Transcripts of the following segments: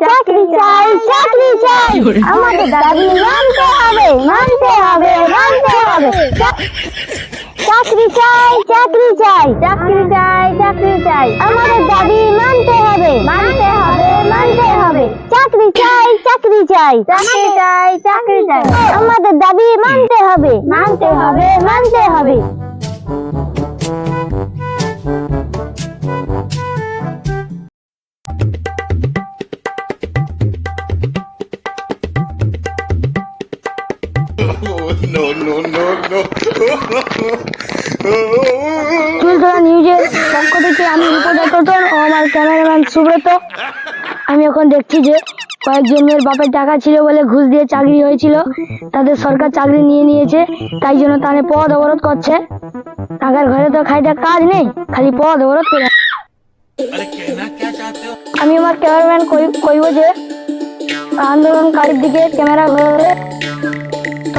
চাকরি চাই চাকরি চাই। আমাদের দাবি মানতে হবে মানতে হবে মানতে হবে। চাকরি চাই চাকরি চাই চাকরি চাই চাকরি চাই। আমাদের দাবি মানতে হবে মানতে হবে মানতে হবে। চাকরি চাই চাকরি চাই। চাকরি চাই চাকরি চাই। আমাদের দাবি মানতে হবে মানতে হবে মানতে হবে। No, no, no, ও আমার ক্যামেরাম্যান সুব্রত? আমি এখন দেখছি যে কয়েকজনের বাপের টাকা ছিল বলে ঘুষ দিয়ে চাকরি হয়েছিল। তাদের সরকার চাকরি নিয়ে নিয়েছে তাই জন্য তাদের পদ অবরোধ করছে। টাকার ঘরে তো খাইটা কাজ নেই খালি পদ অবরোধ করে। আমি আমার ক্যামেরাম্যান কইব যে আন্দোলনকারীর দিকে ক্যামেরা ঘুরে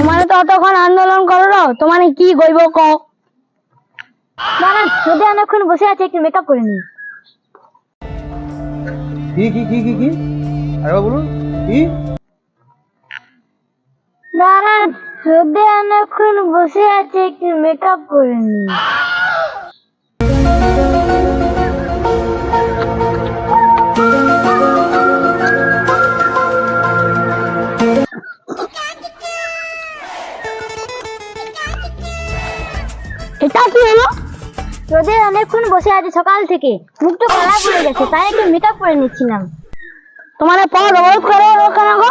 তোমার তো অতক্ষণ আন্দোলন করো তোমার কি কইব ক? দাঁড়ান যদি অনেকক্ষণ বসে আছে একটু মেকআপ করে নি কি কি কি কি কি? বলুন কি? দাঁড়ান যদি অনেকক্ষণ বসে আছে একটু মেকআপ করে নি এটা কি হলো? রোদে অনেকক্ষণ বসে আছে সকাল থেকে। মুখটা কালা পড়ে গেছে তাই একটু মেকআপ করে নিচ্ছিলাম। তোমার পর অবরোধ করে ওখানে গো?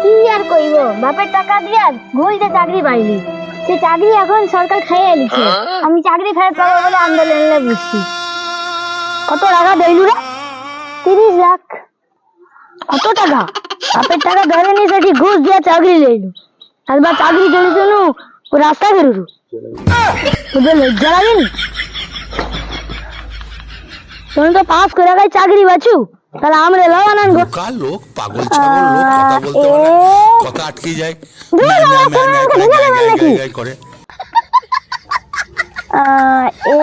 কি আর কইব? বাপের টাকা দিয়া ঘুষ চাকরি পাইলি। সে চাকরি এখন সরকার খাইয়ে লিখে আমি চাকরি ফেরত পাবো বলে আন্দোলনে বুঝছি কত টাকা দিলু রে? তিরিশ লাখ। কত টাকা? বাপের টাকা ধরে নি সেটি ঘুষ দিয়ে চাকরি লইলু? একবার চাকরি চলে চলু রাস্তা বেরোলু তোদের লজ্জা লাগেনি তুমি তো পাস করে গাই চাকরি বাছু তাহলে আমরা লাভ আনান গো বোকা লোক পাগল ছাগল লোক কথা বলতে পারে কথা আটকে যায় করে আহ, এ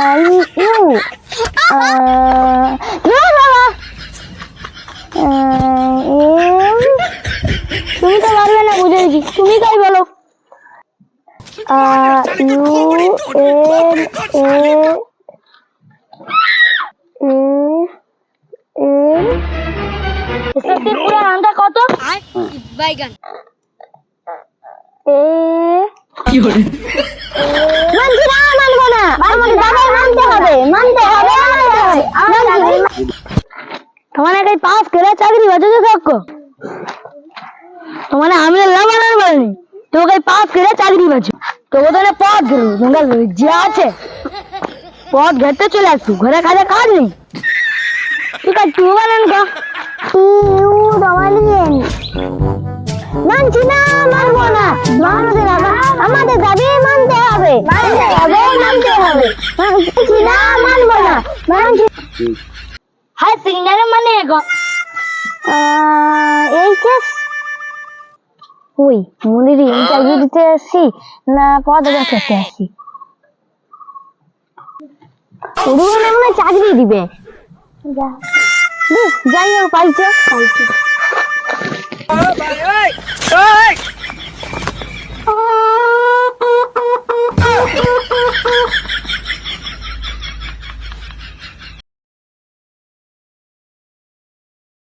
আই ইউ আহ, ধুর বাবা তুমি তো পারবে না বুঝে গেছি তুমি তাই বলো তোমার পাস করে চাকরি বাজে থাকো তোমার আমি লাভ আনার বলিনি তোমাকে পাস করে চাকরি বাজে। তো ওদের পথ গেল জঙ্গল যে আছে। পথ ঘেরতে চলে আসু ঘরে কাজে কাজ নেই। ঠিক আছে তুই বানান গা মানছি না মানবো না। মানুষের আবার আমাদের দাবি মানতে হবে। মানতে হবে। মানছি না মানবো না। মানছি হাই সিগনালে মানে গো। এইচএস ওই মনিরি ইন্টারভিউ দিতে আসছি না পদটা করতে আসছি? মনে হয় চাকরি দিবে। যাই হোক পাইছে। পাইছে